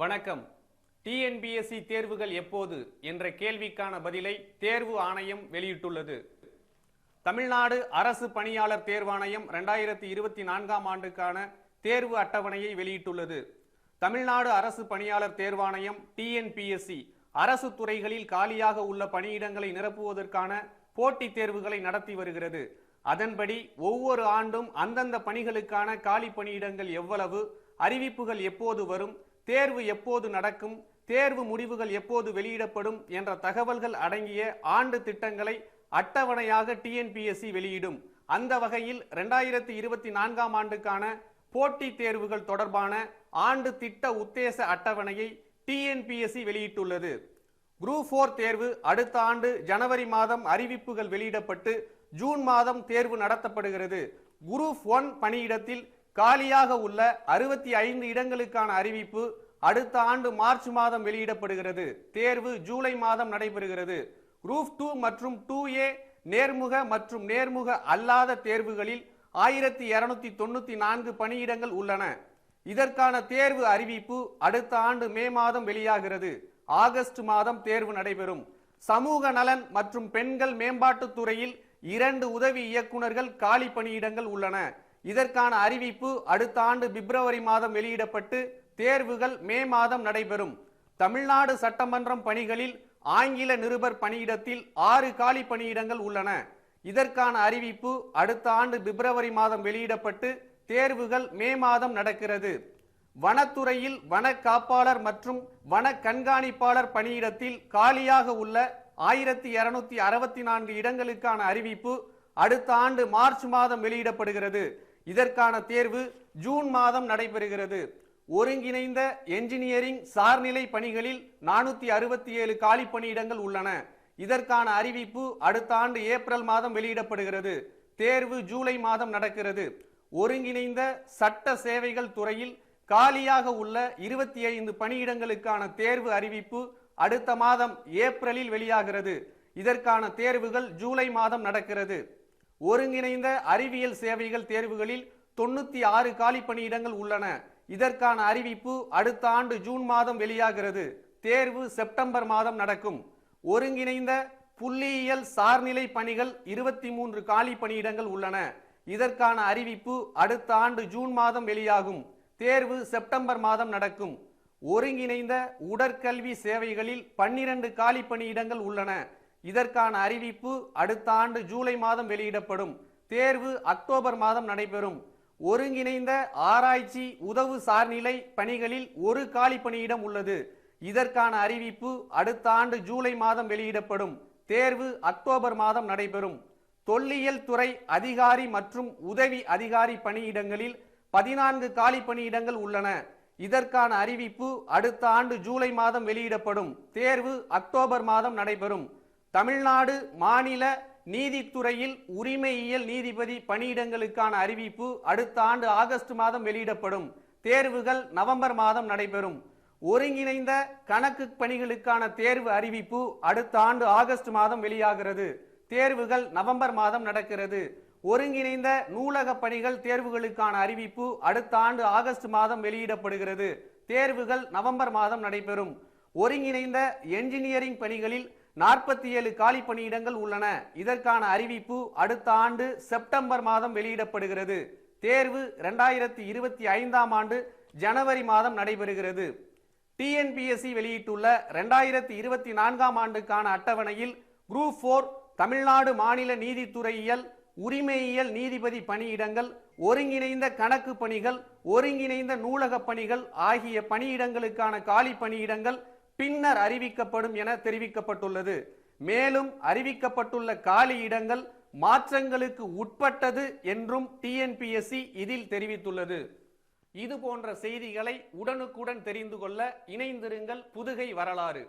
வணக்கம். டிஎன்பிஎஸ்சி தேர்வுகள் எப்போது என்ற கேள்விக்கான பதிலை தேர்வு ஆணையம் வெளியிட்டுள்ளது. தமிழ்நாடு அரசு பணியாளர் தேர்வாணையம் ரெண்டாயிரத்தி இருபத்தி நான்காம் ஆண்டுக்கான தேர்வு அட்டவணையை வெளியிட்டுள்ளது. தமிழ்நாடு அரசு பணியாளர் தேர்வாணையம் டிஎன்பிஎஸ்சி அரசு துறைகளில் காலியாக உள்ள பணியிடங்களை நிரப்புவதற்கான போட்டித் தேர்வுகளை நடத்தி வருகிறது. அதன்படி ஒவ்வொரு ஆண்டும் அந்தந்த பணிகளுக்கான காலி பணியிடங்கள் எவ்வளவு அறிவிப்புகள் எப்போது வரும் தேர்வு எப்போது நடக்கும் தேர்வு முடிவுகள் எப்போது வெளியிடப்படும் என்ற தகவல்கள் அடங்கிய ஆண்டு திட்டங்களை அட்டவணையாக டிஎன்பிஎஸ்சி வெளியிடும். அந்த வகையில் ரெண்டாயிரத்தி இருபத்தி நான்காம் ஆண்டுக்கான போட்டித் தேர்வுகள் தொடர்பான ஆண்டு திட்ட உத்தேச அட்டவணையை டிஎன்பிஎஸ்சி வெளியிட்டுள்ளது. குரூப் போர் தேர்வு அடுத்த ஆண்டு ஜனவரி மாதம் அறிவிப்புகள் வெளியிடப்பட்டு ஜூன் மாதம் தேர்வு நடத்தப்படுகிறது. குரூப் ஒன் பணியிடத்தில் காலியாக உள்ள அறுபத்தி ஐந்து இடங்களுக்கான அறிவிப்பு அடுத்த ஆண்டு மார்ச் மாதம் வெளியிடப்படுகிறது. தேர்வு ஜூலை மாதம் நடைபெறுகிறது. ரூஃப் டூ மற்றும் டூ ஏ நேர்முக மற்றும் நேர்முக அல்லாத தேர்வுகளில் ஆயிரத்தி இருநூத்தி தொண்ணூத்தி நான்கு பணியிடங்கள் உள்ளன. இதற்கான தேர்வு அறிவிப்பு அடுத்த ஆண்டு மே மாதம் வெளியாகிறது. ஆகஸ்ட் மாதம் தேர்வு நடைபெறும். சமூக நலன் மற்றும் பெண்கள் மேம்பாட்டுத் துறையில் இரண்டு உதவி இயக்குனர்கள் காலி பணியிடங்கள் உள்ளன. இதற்கான அறிவிப்பு அடுத்த ஆண்டு பிப்ரவரி மாதம் வெளியிடப்பட்டு தேர்வுகள் மே மாதம் நடைபெறும். தமிழ்நாடு சட்டமன்றம் பணிகளில் ஆங்கில நிருபர் பணியிடத்தில் ஆறு காலி பணியிடங்கள் உள்ளன. இதற்கான அறிவிப்பு அடுத்த ஆண்டு பிப்ரவரி மாதம் வெளியிடப்பட்டு தேர்வுகள் மே மாதம் நடக்கிறது. வனத்துறையில் வன காப்பாளர் மற்றும் வன கண்காணிப்பாளர் பணியிடத்தில் காலியாக உள்ள ஆயிரத்தி இருநூத்தி அறுபத்தி நான்கு இடங்களுக்கான அறிவிப்பு அடுத்த ஆண்டு மார்ச் மாதம் வெளியிடப்படுகிறது. இதற்கான தேர்வு ஜூன் மாதம் நடைபெறுகிறது. ஒருங்கிணைந்த என்ஜினியரிங் சார்நிலை பணிகளில் நானூத்தி அறுபத்தி ஏழு காலி பணியிடங்கள் உள்ளன. இதற்கான அறிவிப்பு அடுத்த ஆண்டு ஏப்ரல் மாதம் வெளியிடப்படுகிறது. தேர்வு ஜூலை மாதம் நடக்கிறது. ஒருங்கிணைந்த சட்ட சேவைகள் துறையில் காலியாக உள்ள இருபத்தி ஐந்து பணியிடங்களுக்கான தேர்வு அறிவிப்பு அடுத்த மாதம் ஏப்ரலில் வெளியாகிறது. இதற்கான தேர்வுகள் ஜூலை மாதம் நடக்கிறது. ஒருங்கிணைந்த அறிவியல் சேவைகள் தேர்வுகளில் தொண்ணூத்தி ஆறு காலி பணியிடங்கள் உள்ளன. இதற்கான அறிவிப்பு அடுத்த ஆண்டு ஜூன் மாதம் வெளியாகிறது. தேர்வு செப்டம்பர் மாதம் நடக்கும். ஒருங்கிணைந்த புள்ளியியல் சார்நிலை பணிகள் இருபத்தி மூன்று காலி பணியிடங்கள் உள்ளன. இதற்கான அறிவிப்பு அடுத்த ஆண்டு ஜூன் மாதம் வெளியாகும். தேர்வு செப்டம்பர் மாதம் நடக்கும். ஒருங்கிணைந்த உடற்கல்வி சேவைகளில் பன்னிரண்டு காலி பணியிடங்கள் உள்ளன. இதற்கான அறிவிப்பு அடுத்த ஆண்டு ஜூலை மாதம் வெளியிடப்படும். தேர்வு அக்டோபர் மாதம் நடைபெறும். ஒருங்கிணைந்த ஆராய்ச்சி உதவு சார்நிலை பணிகளில் ஒரு காலி பணியிடம் உள்ளது. இதற்கான அறிவிப்பு அடுத்த ஆண்டு ஜூலை மாதம் வெளியிடப்படும். தேர்வு அக்டோபர் மாதம் நடைபெறும். தொல்லியல் துறை அதிகாரி மற்றும் உதவி அதிகாரி பணியிடங்களில் பதினான்கு காலி பணியிடங்கள் உள்ளன. இதற்கான அறிவிப்பு அடுத்த ஆண்டு ஜூலை மாதம் வெளியிடப்படும். தேர்வு அக்டோபர் மாதம் நடைபெறும். தமிழ்நாடு மாநில நீதித்துறையில் உரிமையியல் நீதிபதி பணியிடங்களுக்கான அறிவிப்பு அடுத்த ஆண்டு ஆகஸ்ட் மாதம் வெளியிடப்படும். தேர்வுகள் நவம்பர் மாதம் நடைபெறும். ஒருங்கிணைந்த கணக்கு பணிகளுக்கான தேர்வு அறிவிப்பு அடுத்த ஆண்டு ஆகஸ்ட் மாதம் வெளியாகிறது. தேர்வுகள் நவம்பர் மாதம் நடக்கிறது. ஒருங்கிணைந்த நூலக பணிகள் தேர்வுகளுக்கான அறிவிப்பு அடுத்த ஆண்டு ஆகஸ்ட் மாதம் வெளியிடப்படுகிறது. தேர்வுகள் நவம்பர் மாதம் நடைபெறும். ஒருங்கிணைந்த என்ஜினியரிங் பணிகளில் நாற்பத்தி ஏழு காலி பணியிடங்கள் உள்ளன. இதற்கான அறிவிப்பு அடுத்த ஆண்டு செப்டம்பர் மாதம் வெளியிடப்படுகிறது. தேர்வு இரண்டாயிரத்தி இருபத்தி ஐந்தாம் ஆண்டு ஜனவரி மாதம் நடைபெறுகிறது. டிஎன்பிஎஸ்சி வெளியிட்டுள்ள ரெண்டாயிரத்தி இருபத்தி நான்காம் ஆண்டுக்கான அட்டவணையில் குரூப் போர் தமிழ்நாடு மாநில நீதித்துறையியல் உரிமையியல் நீதிபதி பணியிடங்கள் ஒருங்கிணைந்த கணக்கு பணிகள் ஒருங்கிணைந்த நூலக பணிகள் ஆகிய பணியிடங்களுக்கான காலி பணியிடங்கள் பின்னர் அறிவிக்கப்படும் என தெரிவிக்கப்பட்டுள்ளது. மேலும் அறிவிக்கப்பட்டுள்ள காலி இடங்கள் மாற்றங்களுக்கு உட்பட்டது என்றும் டிஎன்பிஎஸ்சி இதில் தெரிவித்துள்ளது. இது போன்ற செய்திகளை உடனுக்குடன் தெரிந்து கொள்ள இணைந்திருங்கள் புதுகை வரலாறு.